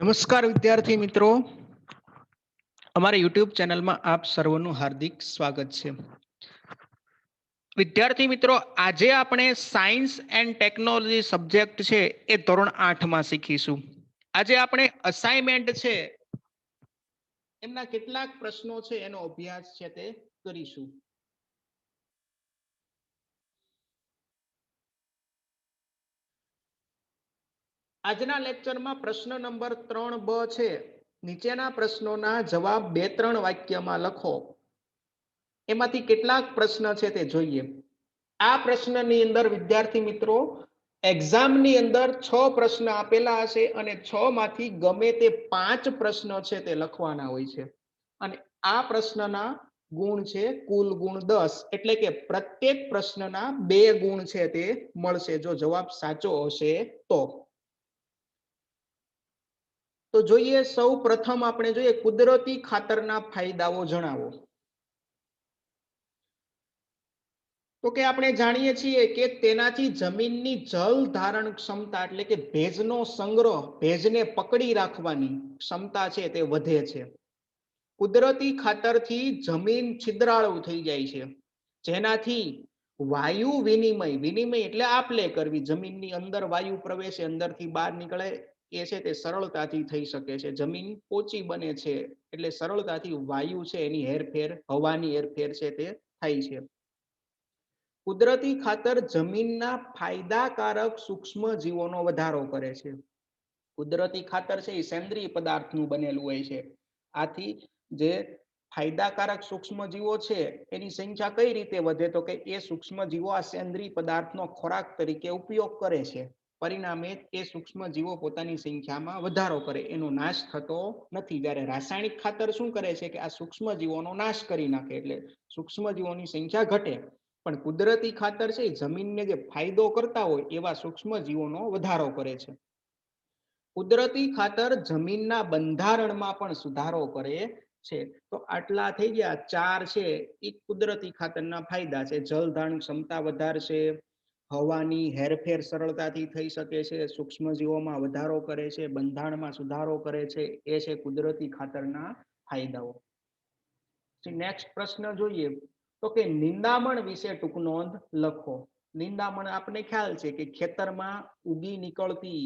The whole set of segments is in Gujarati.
નમસ્કાર વિદ્યાર્થી મિત્રો. અમારા યુટ્યુબ ચેનલમાં આપ સર્વનું હાર્દિક સ્વાગત છે. વિદ્યાર્થી મિત્રો, આજે આપણે સાયન્સ એન્ડ ટેકનોલોજી સબ્જેક્ટ છે એ ધોરણ આઠમાં શીખીશું. આજે આપણે અસાઇનમેન્ટ છે. એમના કેટલાક પ્રશ્નો છે, એનો અભ્યાસ છે તે કરીશું. આજના લેક્ચરમાં પ્રશ્ન નંબર ત્રણ બ છે. નીચેના પ્રશ્નોના જવાબ બે ત્રણ વાક્યમાં લખો. એમાંથી કેટલાક પ્રશ્ન છે તે જોઈએ. આ પ્રશ્નની અંદર વિદ્યાર્થી મિત્રો, એક્ઝામની અંદર છ પ્રશ્ન આપેલા હશે અને છ માંથી ગમે તે પાંચ પ્રશ્ન છે તે લખવાના હોય છે. અને આ પ્રશ્નના ગુણ છે કુલ ગુણ દસ. એટલે કે પ્રત્યેક પ્રશ્નના બે ગુણ છે તે મળશે. જો જવાબ સાચો હશે તો. તો જોઈએ સૌ પ્રથમ આપણે જોઈએ કુદરતી ખાતરના ફાયદાઓ જણાવો. તો કે આપણે જાણીએ છીએ કે તેનાથી જમીનની જલ ધારણ ક્ષમતા એટલે કે ભેજનો સંગ્રહ, ભેજને પકડી રાખવાની ક્ષમતા છે તે વધે છે. કુદરતી ખાતરથી જમીન છિદ્રાળુ થઈ જાય છે. જેનાથી વાયુ વિનિમય વિનિમય એટલે આપલે કરવી. જમીનની અંદર વાયુ પ્રવેશે, અંદરથી બહાર નીકળે એ છે તે સરળતાથી થઈ શકે છે. જમીન પોચી બને છે એટલે સરળતાથી વાયુ છે એની હેરફેર, હવાની હેરફેર છે તે થાય છે. કુદરતી ખાતર જમીનના ફાયદાકારક સૂક્ષ્મ જીવોનો વધારો કરે છે. કુદરતી ખાતર છે એ સેન્દ્રીય પદાર્થનું બનેલું હોય છે. આથી જે ફાયદાકારક સૂક્ષ્મ જીવો છે એની સંખ્યા કઈ રીતે વધે તો કે એ સૂક્ષ્મ જીવો આ સેન્દ્રિય પદાર્થનો ખોરાક તરીકે ઉપયોગ કરે છે. પરિણામે તે સૂક્ષ્મ જીવો પોતાની સંખ્યામાં વધારો કરે. એનો નાશ થતો નથી. જ્યારે રાસાયણિક ખાતર શું કરે છે કે આ સૂક્ષ્મ જીવોનો નાશ કરી નાખે એટલે સૂક્ષ્મ જીવોની સંખ્યા ઘટે. પણ કુદરતી ખાતર છે જમીનને જે ફાયદો કરતા હોય એવા સૂક્ષ્મ જીવોનો વધારો કરે છે. કુદરતી ખાતર જમીનના બંધારણમાં પણ સુધારો કરે છે. તો આટલા થઈ ગયા. ચાર છે. એ કુદરતી ખાતરના ફાયદા છે. જલધારણ ક્ષમતા વધારશે. હવાની હેરફેર સરળતાથી થઈ શકે છે સૂક્ષ્મ જીવોમાં વધારો કરે છે, બંધારણમાં સુધારો કરે છે, એ છે કુદરતી ખાતરના ફાયદાઓ. નેક્સ્ટ પ્રશ્ન જોઈએ, તો કે નિંદામણ વિશે ટૂંક નોંધ લખો. નિંદામણ આપણે ખ્યાલ છે કે ખેતરમાં ઉગી નીકળતી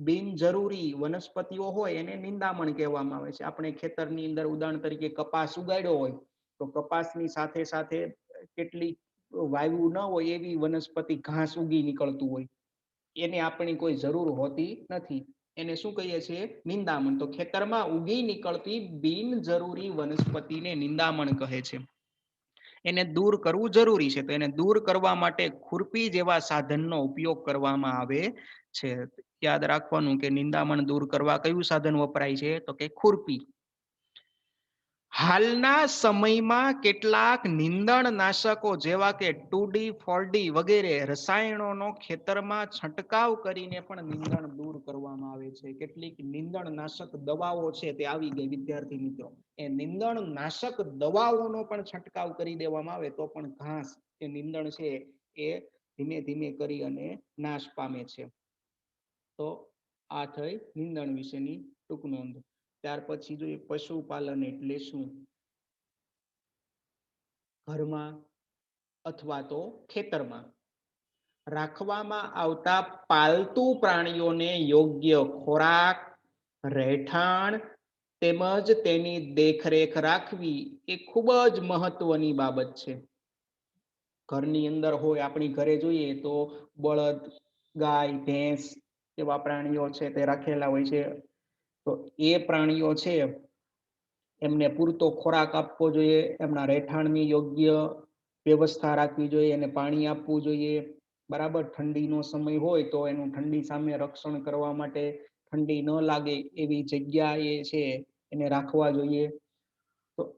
બિનજરૂરી વનસ્પતિઓ હોય એને નિંદામણ કહેવામાં આવે છે. આપણે ખેતરની અંદર ઉદાહરણ તરીકે કપાસ ઉગાડ્યો હોય, તો કપાસની સાથે સાથે કેટલી વાયુ ન હોય એવી વનસ્પતિ ઘાસ ઉગી નીકળતું હોય. એને આપણી કોઈ જરૂર હોતી નથી. એને શું કહીએ છીએ? નિંદામણ. તો ખેતરમાં ઉગી નીકળતી બિનજરૂરી વનસ્પતિને નિંદામણ કહે છે. એને દૂર કરવું જરૂરી છે. તો એને દૂર કરવા માટે ખુરપી જેવા સાધનનો ઉપયોગ કરવામાં આવે છે. યાદ રાખવાનું કે નિંદામણ દૂર કરવા કયું સાધન વપરાય છે? તો કે ખુરપી. હાલના સમયમાં કેટલાક નિંદણ નાશકો જેવા કે ટુ ડી ફોર ડી વગેરે રસાયણોનો ખેતરમાં છંટકાવ કરીને પણ નિંદણ દૂર કરવામાં આવે છે. કેટલીક નિંદણ નાશક દવાઓ છે તે આવી ગઈ, વિદ્યાર્થી મિત્રો. એ નિંદણ નાશક દવાઓનો પણ છંટકાવ કરી દેવામાં આવે તો પણ ઘાસ એ નિંદણ છે એ ધીમે ધીમે કરી અને નાશ પામે છે. તો આ થઈ નિંદણ વિશેની ટૂંક નોંધ. ત્યાર પછી જોઈએ પશુપાલન એટલે શું? ઘરમાં અથવા તો ખેતરમાં. રાખવામાં આવતા પાલતુ પ્રાણીઓને યોગ્ય ખોરાક, રહેઠાણ તેમજ તેની દેખરેખ રાખવી એ ખૂબ જ મહત્વની બાબત છે. ઘરની અંદર હોય આપણી ઘરે જોઈએ તો બળદ, ગાય, ભેંસ એવા પ્રાણીઓ છે તે રાખેલા હોય છે. તો એ પ્રાણીઓ છે, એમને પૂરતો ખોરાક આપવો જોઈએ, એમના રહેઠાણની યોગ્ય વ્યવસ્થા રાખવી જોઈએ, એને પાણી આપવું જોઈએ. બરાબર, ઠંડીનો સમય હોય તો એનું ઠંડી સામે રક્ષણ કરવા માટે ઠંડી ન લાગે એવી જગ્યા એ છે, એને રાખવા જોઈએ. તો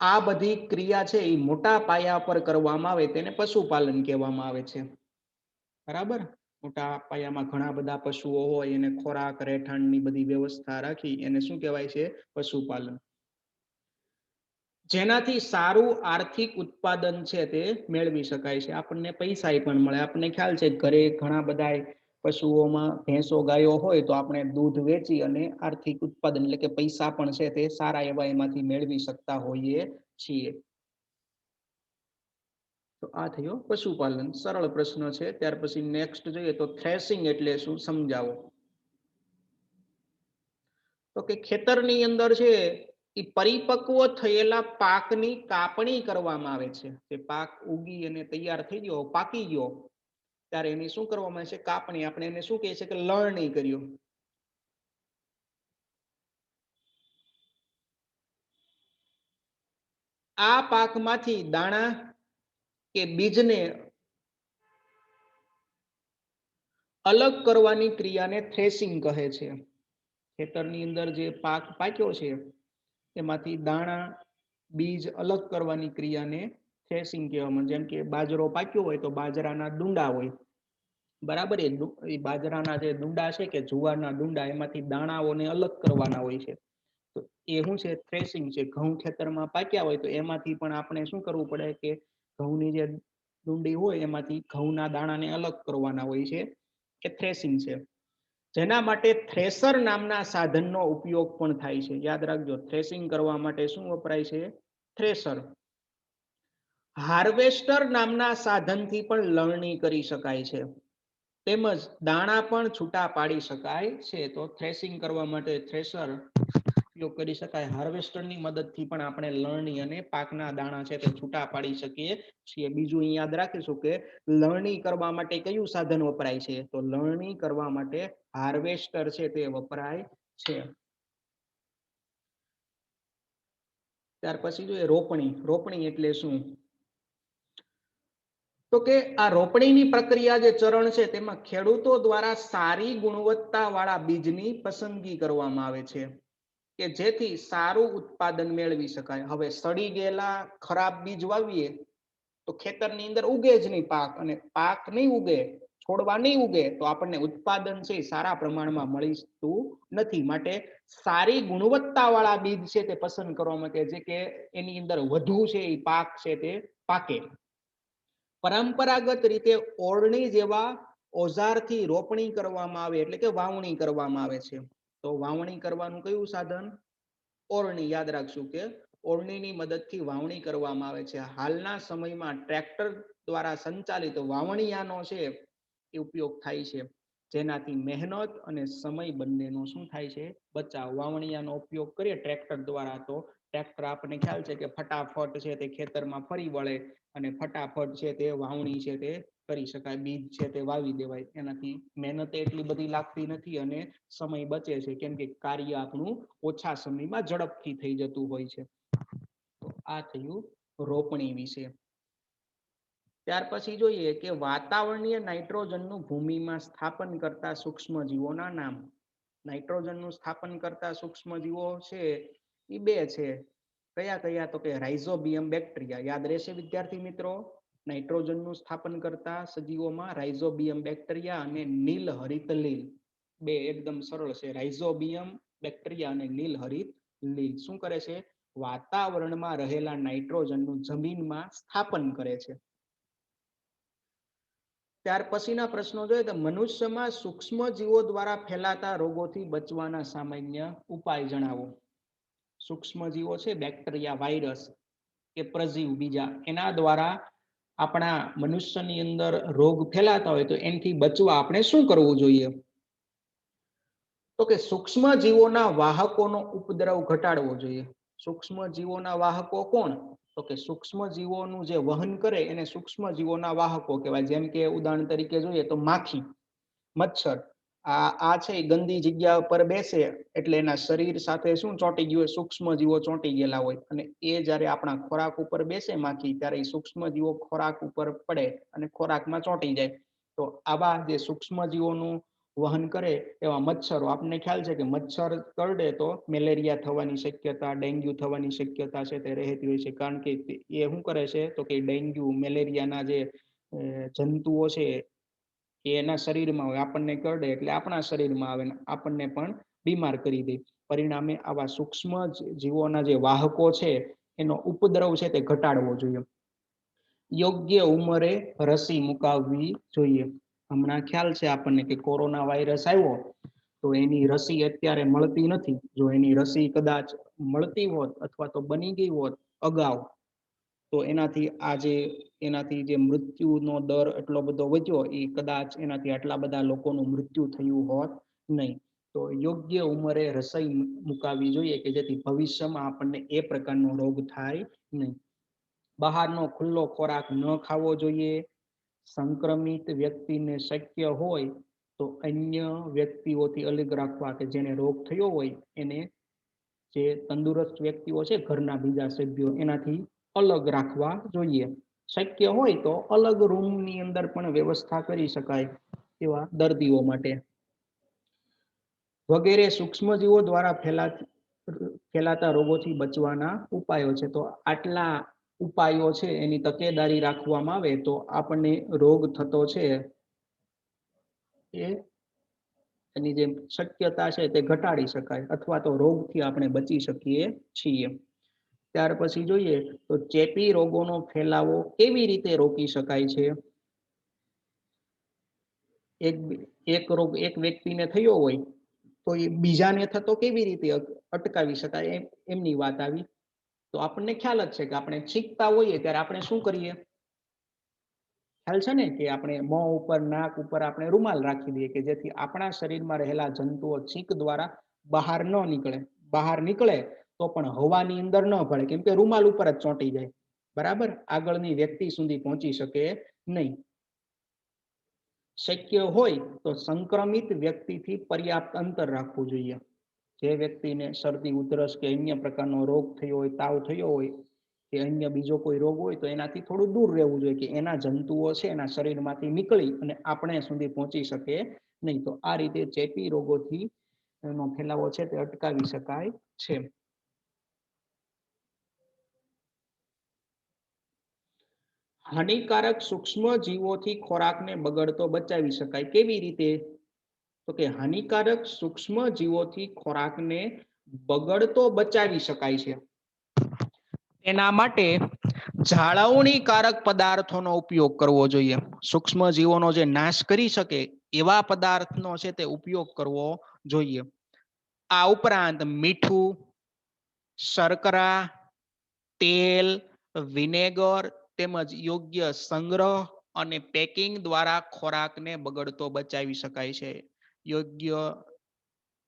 આ બધી ક્રિયા છે એ મોટા પાયા પર કરવામાં આવે, તેને પશુપાલન કહેવામાં આવે છે. બરાબર? મોટા પાયામાં ઘણા બધા પશુઓ હોય, એને ખોરાક, રહેઠાણની બધી વ્યવસ્થા રાખી એને શું કહેવાય છે? પશુપાલન. જેનાથી સારું આર્થિક ઉત્પાદન છે તે મેળવી શકાય છે. આપણને પૈસા પણ મળે. આપણને ખ્યાલ છે ઘરે ઘણા બધા પશુઓમાં ભેંસો, ગાયો હોય તો આપણે દૂધ વેચી અને આર્થિક ઉત્પાદન એટલે કે પૈસા પણ છે તે સારા એવા એમાંથી મેળવી શકતા હોઈએ છીએ. તો આ થયો પશુપાલન. સરળ પ્રશ્ન છે. ત્યાર પછી નેક્સ્ટ જોઈએ તો થ્રેસિંગ એટલે શું સમજાવો. તો કે ખેતરની અંદર છે એ પરિપક્વ થયેલા પાકની કાપણી કરવામાં આવે છે. તે પાક ઉગી અને તૈયાર થઈ ગયો, પાકી ગયો, ત્યારે એની શું કરવામાં આવે છે? કાપણી. આપણે એને શું કહે છે કે લણણી કર્યું. આ પાકમાંથી દાણા કે બીજને અલગ કરવાની ક્રિયાને થ્રેસિંગ કહે છે. ખેતરની અંદર જે પાક પાક્યો છે, એમાંથી દાણા, બીજ અલગ કરવાની ક્રિયાને થ્રેસિંગ કહેવામાં જેમ કે બાજરો પાક્યો હોય તો બાજરાના ડુંડા હોય. બરાબર એ બાજરાના જે ડુંડા છે કે જુવારના ડુંડા એમાંથી દાણાઓને અલગ કરવાના હોય છે. તો એ શું છે? થ્રેસિંગ છે. ઘઉં ખેતરમાં પાક્યા હોય તો એમાંથી પણ આપણે શું કરવું પડે કે ઘઉંની જે ડુંડી હોય એમાંથી ઘઉંના દાણાને અલગ કરવાના હોય છે કે થ્રેસિંગ છે. જેના માટે થ્રેસર નામના સાધનનો ઉપયોગ પણ થાય છે. યાદ રાખજો, થ્રેસિંગ કરવા માટે શું વપરાય છે? થ્રેસર. હાર્વેસ્ટર નામના સાધનથી પણ લણણી કરી શકાય છે. તેમજ દાણા પણ છૂટા પાડી શકાય છે. તો થ્રેસિંગ કરવા માટે થ્રેસર ઉપયોગ કરી શકાય. હાર્વેસ્ટરની મદદથી પણ આપણે લણણી અને પાકના દાણા છે તે છૂટા પાડી શકીએ છીએ. બીજું યાદ રાખીશું કે લણણી કરવા માટે કયું સાધન વપરાય છે? તો લણણી કરવા માટે હાર્વેસ્ટર છે તે વપરાય છે. ત્યાર પછી જોઈએ રોપણી. રોપણી એટલે શું? તો કે આ રોપણીની પ્રક્રિયા જે ચરણ છે તેમાં ખેડૂતો દ્વારા સારી ગુણવત્તા વાળા બીજની પસંદગી કરવામાં આવે છે. કે જેથી સારું ઉત્પાદન મેળવી શકાય. હવે સડી ગયેલા ખરાબ બીજ વાવીએ તો ખેતરની અંદર ઉગે જ નહીં પાક અને પાક નહીં ઉગે, છોડવા નહીં ઉગે તો આપણને ઉત્પાદન છે સારા પ્રમાણમાં મળીતું નથી. માટે સારી ગુણવત્તા વાળા બીજ છે તે પસંદ કરવામાં કે જે કે એની અંદર વધુ છે એ પાક છે તે પાકે. પરંપરાગત રીતે ઓરણી જેવા ઓઝારથી રોપણી કરવામાં આવે એટલે કે વાવણી કરવામાં આવે છે. તો વાવણી કરવાનું કયું સાધન? ઓરણી યાદ રાખશું કે ઓરણીની મદદથી વાવણી કરવામાં આવે છે. હાલના સમયમાં ટ્રેક્ટર દ્વારા સંચાલિત વાવણીયાનો છે એ ઉપયોગ થાય છે. જેનાથી મહેનત અને સમય બંનેનો શું થાય છે? બચાવ. વાવણીયાનો ઉપયોગ કરીએ ટ્રેક્ટર દ્વારા તો ટ્રેક્ટર આપણને ખ્યાલ છે કે ફટાફટ છે તે ખેતરમાં ફરી વળે અને ફટાફટ છે તે વાવણી છે તે કરી શકાય. બીજ છે તે વાવી દેવાય. એનાથી મહેનત એટલી બધી લાગતી નથી અને સમય બચે છે. કેમ કે કાર્ય આપણું ઓછા સમયમાં ઝડપથી થઈ જતું હોય છે. તો આ થયું રોપણી વિશે. ત્યાર પછી જોઈએ કે વાતાવરણીય નાઇટ્રોજનનું ભૂમિમાં સ્થાપન કરતા સૂક્ષ્મ જીવોના નામ. નાઇટ્રોજનનું સ્થાપન કરતા સૂક્ષ્મ જીવો છે એ બે છે. કયા કયા? તો કે રાઇઝોબિયમ બેક્ટેરિયા યાદ રહેશે વિદ્યાર્થી મિત્રો? નાઇટ્રોજનનું સ્થાપન કરતા સજીવોમાં રાઇઝોબિયમ બેક્ટેરિયા અને નીલ હરિત લીલ. બે એકદમ સરળ છે. રાઇઝોબિયમ બેક્ટેરિયા અને નીલ હરિત લીલ. શું કરે છે? વાતાવરણમાં રહેલા નાઇટ્રોજનનું જમીનમાં સ્થાપન કરે છે. ત્યાર પછીના પ્રશ્નો જોઈએ તો મનુષ્યમાં સૂક્ષ્મ જીવો દ્વારા ફેલાતા રોગોથી બચવાના સામાન્ય ઉપાય જણાવો. સૂક્ષ્મ છે બેક્ટેરિયા વાયરસ કે પ્રજીવ બીજા, એના દ્વારા આપણા મનુષ્યની અંદર રોગ ફેલાતા હોય તો એનાથી બચવા આપણે શું કરવું જોઈએ? તો કે સૂક્ષ્મ જીવોના વાહકોનો ઉપદ્રવ ઘટાડવો જોઈએ. સૂક્ષ્મ જીવોના વાહકો કોણ? તો કે સૂક્ષ્મ જીવોનું જે વહન કરે એને સૂક્ષ્મ જીવોના વાહકો કહેવાય. જેમ કે ઉદાહરણ તરીકે જોઈએ તો માખી, મચ્છર આ આ છે ગંદી જગ્યા પર બેસે એટલે એના શરીર સાથે શું ચોંટી ગયું હોય? સૂક્ષ્મ જીવો ચોંટી ગયેલા હોય. અને એ જ્યારે આપણા ખોરાક ઉપર બેસે માખી, ત્યારે સૂક્ષ્મ જીવો ખોરાક ઉપર પડે અને ખોરાકમાં ચોંટી જાય. તો આવા જે સૂક્ષ્મ જીવોનું વહન કરે એવા મચ્છરો આપણને ખ્યાલ છે કે મચ્છર કરડે તો મેલેરિયા થવાની શક્યતા, ડેન્ગ્યુ થવાની શક્યતા છે તે રહેતી હોય છે. કારણ કે એ શું કરે છે? તો કે ડેન્ગ્યુ, મેલેરિયાના જે જંતુઓ છે એ એના શરીરમાં હોય, આપણને કરડે એટલે આપણા શરીરમાં આવે આપણને પણ બીમાર કરી દે. પરિણામે આવા સૂક્ષ્મ જીવોના જે વાહકો છે, એનો ઉપદ્રવ છે તે ઘટાડવો જોઈએ. યોગ્ય ઉંમરે રસી મુકાવવી જોઈએ. હમણાં ખ્યાલ છે આપણને કે કોરોના વાયરસ આવ્યો, તો એની રસી અત્યારે મળતી નથી. જો એની રસી કદાચ મળતી હોત અથવા તો બની ગઈ હોત અગાઉ તો એનાથી આજે એનાથી જે મૃત્યુનો દર એટલો બધો વધ્યો, એ કદાચ એનાથી આટલા બધા લોકોનું મૃત્યુ થયું હોત નહીં. તો યોગ્ય ઉંમરે રસોઈ મુકાવી જોઈએ કે જેથી ભવિષ્યમાં આપણને એ પ્રકારનો રોગ થાય નહીં. બહારનો ખુલ્લો ખોરાક ન ખાવો જોઈએ. સંક્રમિત વ્યક્તિને શક્ય હોય તો અન્ય વ્યક્તિઓથી અલગ રાખવા કે જેને રોગ થયો હોય એને જે તંદુરસ્ત વ્યક્તિઓ છે, ઘરના બીજા સભ્યો એનાથી અલગ રાખવા જોઈએ. શક્ય હોય તો અલગ રૂમની અંદર પણ વ્યવસ્થા કરી શકાય એવા દર્દીઓ માટે. વગેરે સૂક્ષ્મજીવો દ્વારા ફેલા, ફેલાતા રોગોથી બચવાના ઉપાયો છે. તો આટલા ઉપાયો છે એની તકેદારી રાખવામાં આવે તો આપણને રોગ થતો છે એ એની જે શક્યતા છે તે ઘટાડી શકાય અથવા તો રોગથી આપણે બચી શકીએ છીએ. ત્યાર પછી જોઈએ તો ચેપી રોગોનો ફેલાવો કેવી રીતે રોકી શકાય છે? એક એક રોગ એક વ્યક્તિને થયો હોય, તો એ બીજાને થતો કેવી રીતે અટકાવી શકાય? એમની વાત આવી. તો આપણને ખ્યાલ જ છે કે આપણે છીંકતા હોઈએ ત્યારે આપણે શું કરીએ? ખ્યાલ છે ને કે આપણે મોં ઉપર, નાક ઉપર આપણે રૂમાલ રાખી દઈએ કે જેથી આપણા શરીરમાં રહેલા જંતુઓ છીંક દ્વારા બહાર ન નીકળે. બહાર નીકળે તો પણ હવાની અંદર ન ભળે, કેમ કે રૂમાલ ઉપર જ ચોંટી જાય. બરાબર? આગળની વ્યક્તિ સુધી પહોંચી શકે નહીં. શક્ય હોય તો સંક્રમિત વ્યક્તિથી પર્યાપ્ત અંતર રાખવું જોઈએ. જે વ્યક્તિને શરદી, ઉધરસ કે અન્ય પ્રકારનો રોગ થયો હોય, તાવ થયો હોય, કે અન્ય બીજો કોઈ રોગ હોય, તો એનાથી થોડું દૂર રહેવું જોઈએ કે એના જંતુઓ છે એના શરીરમાંથી નીકળી અને આપણે સુધી પહોંચી શકે નહીં. તો આ રીતે ચેપી રોગોથી એનો ફેલાવો છે તે અટકાવી શકાય છે. હાનિકારક સૂક્ષ્મ જીવોથી ખોરાકને બગડતો બચાવી શકાય કેવી રીતે? તો કે હાનિકારક સૂક્ષ્મ જીવોથી ખોરાકને બગડતો બચાવી શકાય છે. એના માટે જાળવણીકારક પદાર્થોનો ઉપયોગ કરવો જોઈએ. સૂક્ષ્મ જીવોનો જે નાશ કરી શકે એવા પદાર્થનો છે તે ઉપયોગ કરવો જોઈએ. આ ઉપરાંત મીઠું, શર્કરા, તેલ, વિનેગર તેમજ યોગ્ય સંગ્રહ અને પેકિંગ દ્વારા ખોરાકને બગડતો બચાવી શકાય છે. યોગ્ય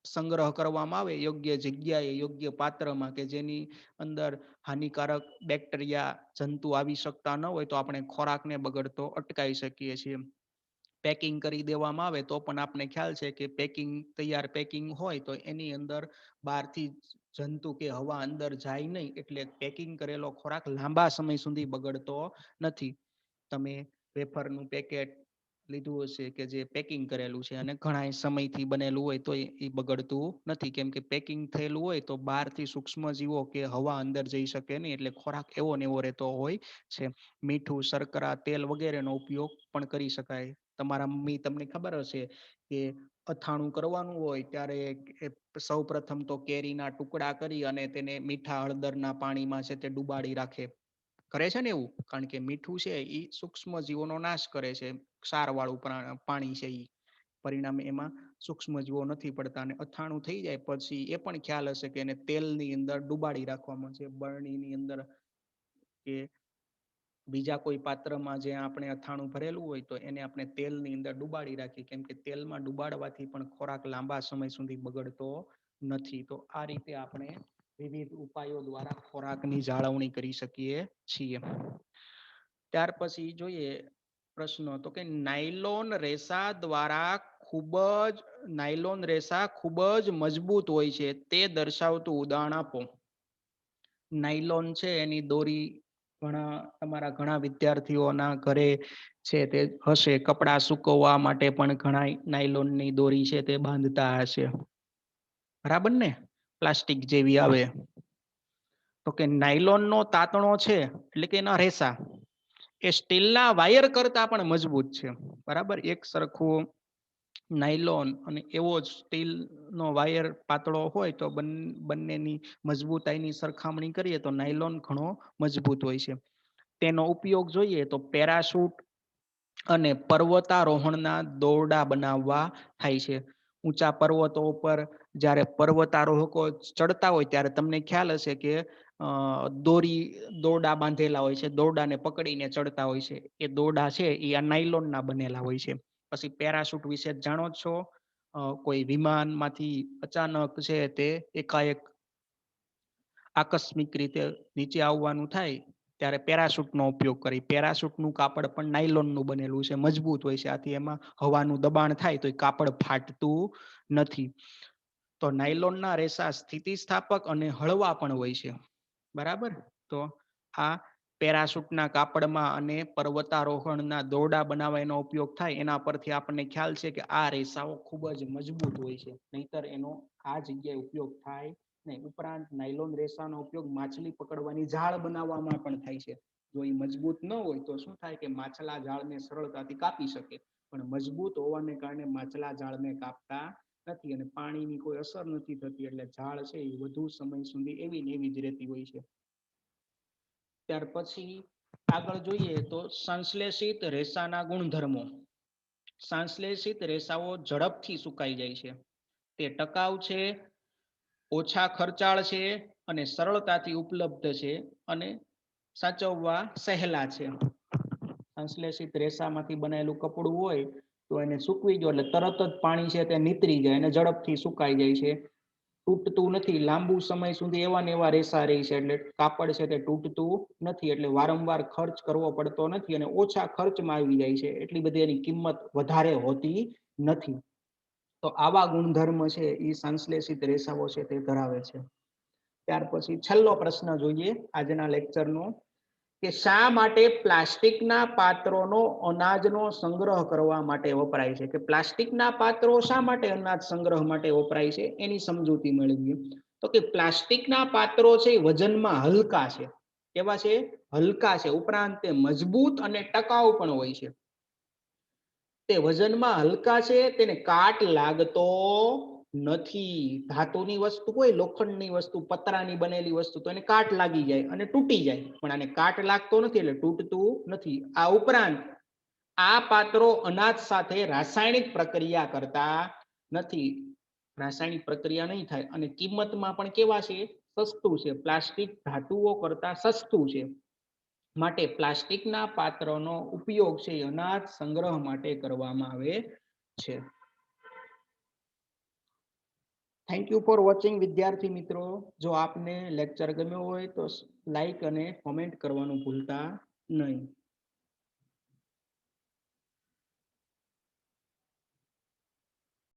સંગ્રહ કરવામાં આવે, યોગ્ય જગ્યાએ, યોગ્ય પાત્રમાં કે જેની અંદર હાનિકારક બેક્ટેરિયા જંતુ આવી શકતા ન હોય તો આપણે ખોરાકને બગડતો અટકાવી શકીએ છીએ. પેકિંગ કરી દેવામાં આવે તો પણ આપણે ખ્યાલ છે કે પેકિંગ તૈયાર પેકિંગ હોય તો એની અંદર બહારથી જંતુ કે હવા અંદર જાય નહીં એટલે પેકિંગ કરેલો ખોરાક લાંબા સમય સુધી બગડતો નથી. તમે વેફરનું પેકેટ લીધું હશે કે જે પેકિંગ કરેલું છે અને ઘણા સમયથી બનેલું હોય તો એ બગડતું નથી. કેમ કે પેકિંગ થયેલું હોય તો બહારથી સૂક્ષ્મ જીવો કે હવા અંદર જઈ શકે નહીં એટલે ખોરાક એવો ને એવો રહેતો હોય છે. મીઠું, શર્કરા, તેલ વગેરેનો ઉપયોગ પણ કરી શકાય. તમારા મમ્મી તમને ખબર હશે કે અથાણું કરવાનું હોય ત્યારે સૌ પ્રથમ તો કેરીના ટુકડા કરી અને તેને મીઠા હળદરના પાણીમાં છે તે ડુબાડી રાખે. કરે છે ને એવું? કારણ કે મીઠું છે એ સૂક્ષ્મ જીવોનો નાશ કરે છે. ક્ષારવાળું પાણી છે એ પરિણામે એમાં સૂક્ષ્મ જીવો નથી પડતા અને અથાણું થઈ જાય પછી એ પણ ખ્યાલ હશે કે એને તેલની અંદર ડુબાડી રાખવામાં છે, બરણીની અંદર કે બીજા કોઈ પાત્રમાં જે આપણે અથાણું ભરેલું હોય તો એને આપણે તેલની અંદર ડુબાડી રાખીએ. કેમ કે તેલમાં ડુબાડવાથી પણ ખોરાક લાંબા સમય સુધી બગડતો નથી. તો આ રીતે આપણે વિવિધ ઉપાયો દ્વારા ખોરાકની જાળવણી કરી શકીએ છીએ. ત્યાર પછી જોઈએ પ્રશ્ન. તો કે નાયલોન રેસા દ્વારા ખૂબ જ, નાયલોન રેસા ખૂબ જ મજબૂત હોય છે. તે દર્શાવતું ઉદાહરણ આપો. નાયલોન છે એની દોરી ઘણા તમારા ઘણા વિદ્યાર્થીઓના ઘરે છે તે હશે. કપડાં સૂકવવા માટે પણ ઘણા નાયલોનની દોરી છે તે બાંધતા હશે. બરાબર ને? પ્લાસ્ટિક જેવી આવે. તો કે નાયલોનનો તાતણો છે એટલે કે એના રેસા. એ સ્ટીલના વાયર કરતા પણ મજબૂત છે. બરાબર? એક સરખું નાયલોન અને એવો જ સ્ટીલનો વાયર પાતળો હોય તો બંનેની મજબૂતાઈની સરખામણી કરીએ તો નાયલોન ઘણો મજબૂત હોય છે. તેનો ઉપયોગ જોઈએ તો પેરાશૂટ અને પર્વતારોહણના દોરડા બનાવવા થાય છે. ઊંચા પર્વતો ઉપર જ્યારે પર્વતારોહકો ચડતા હોય ત્યારે તમને ખ્યાલ હશે કે દોરી, દોરડા બાંધેલા હોય છે. દોરડાને પકડીને ચડતા હોય છે. એ દોરડા છે, એ આ નાયલોનના બનેલા હોય છે. પછી પેરાશૂટ વિશે જાણો છો? કોઈ વિમાનમાંથી અચાનક છે તે એકાએક આકસ્મિક રીતે નીચે આવવાનું થાય, ત્યારે પેરાશૂટનો ઉપયોગ કરી. પેરાશૂટનું કાપડ પણ નાયલોનનું બનેલું છે, મજબૂત હોય છે. આથી એમાં હવાનું દબાણ થાય તો એ કાપડ ફાટતું નથી. તો નાયલોનના રેસા સ્થિતિસ્થાપક અને હળવા પણ હોય છે. બરાબર? તો આ પેરાશૂટના કાપડમાં અને પર્વતારોહણના દોરડા બનાવવા એનો ઉપયોગ થાય, એના પરથી આપણને ખ્યાલ છે કે આ રેસાઓ ખૂબ જ મજબૂત હોય છે. નહીતર એનો આ જગ્યાએ ઉપયોગ થાય નહીં. ઉપરાંત નાયલોન રેસાનો ઉપયોગ માછલી પકડવાની જાળ બનાવવામાં પણ થાય છે. જો એ મજબૂત ન હોય તો શું થાય કે માછલા જાળને સરળતાથી કાપી શકે. પણ મજબૂત હોવાને કારણે માછલા જાળને કાપતા નથી અને પાણીની કોઈ અસર નથી થતી એટલે ઝાડ છે એ વધુ સમય સુધી એવી ને એવી જ રહેતી હોય છે. ત્યાર પછી આગળ જોઈએ તો સંશ્લેષિત રેસાના ગુણધર્મો. સંશ્લેષિત રેસાઓ ઝડપથી સુકાઈ જાય છે. તે ટકાઉ છે, ઓછા ખર્ચાળ છે અને સરળતાથી ઉપલબ્ધ છે અને સાચવવા સહેલા છે. સંશ્લેષિત રેસામાંથી બનેલું કપડું હોય તો એને સૂકવી ગયો એટલે તરત જ પાણી છે તે નીતરી જાય અને ઝડપથી સુકાઈ જાય છે. તૂટતું નથી. લાંબુ સમય સુધી એવા ને એવા રેસા રહી છે એટલે કાપડ છે તે તૂટતું નથી એટલે વારંવાર ખર્ચ કરવો પડતો નથી અને ઓછા ખર્ચમાં આવી જાય છે. એટલી બધી એની કિંમત વધારે હોતી નથી. તો આવા ગુણધર્મ છે એ સંશ્લેષિત રેસાઓ છે તે ધરાવે છે. ત્યાર પછી છેલ્લો પ્રશ્ન જોઈએ આજના લેક્ચરનો કે શા માટે પ્લાસ્ટિકના પાત્રોનો અનાજનો સંગ્રહ કરવા માટે વપરાય છે? કે પ્લાસ્ટિકના પાત્રો શા માટે અનાજ સંગ્રહ માટે વપરાય છે? એની સમજૂતી મેળવીએ તો કે પ્લાસ્ટિકના પાત્રો છે એ વજનમાં હલકા છે. કેવા છે? હલકા છે. ઉપરાંત તે મજબૂત અને ટકાઉ પણ હોય છે. તે વજનમાં હલકા છે, તેને કાટ લાગતો નથી, ધાતુની વસ્તુ હોય, લોખંડની વસ્તુ, પતરાની બનેલી વસ્તુ, તો એને કાટ લાગી જાય અને તૂટી જાય. પણ આને કાટ લાગતો નથી એટલે તૂટતું નથી. આ ઉપરાંત, આ પાત્રો અનાજ સાથે રાસાયણિક પ્રક્રિયા કરતા નથી. રાસાયણિક પ્રક્રિયા નહીં થાય. અને કિંમતમાં પણ કેવા છે? સસ્તું છે. પ્લાસ્ટિક ધાતુઓ કરતા સસ્તું છે. માટે પ્લાસ્ટિકના પાત્રનો ઉપયોગ છે અનાજ સંગ્રહ માટે કરવામાં આવે છે. થેન્ક યુ ફોર વોચિંગ વિદ્યાર્થી મિત્રો. જો આપને લેક્ચર ગમ્યો હોય તો લાઈક અને કોમેન્ટ કરવાનું ભૂલતા નહીં.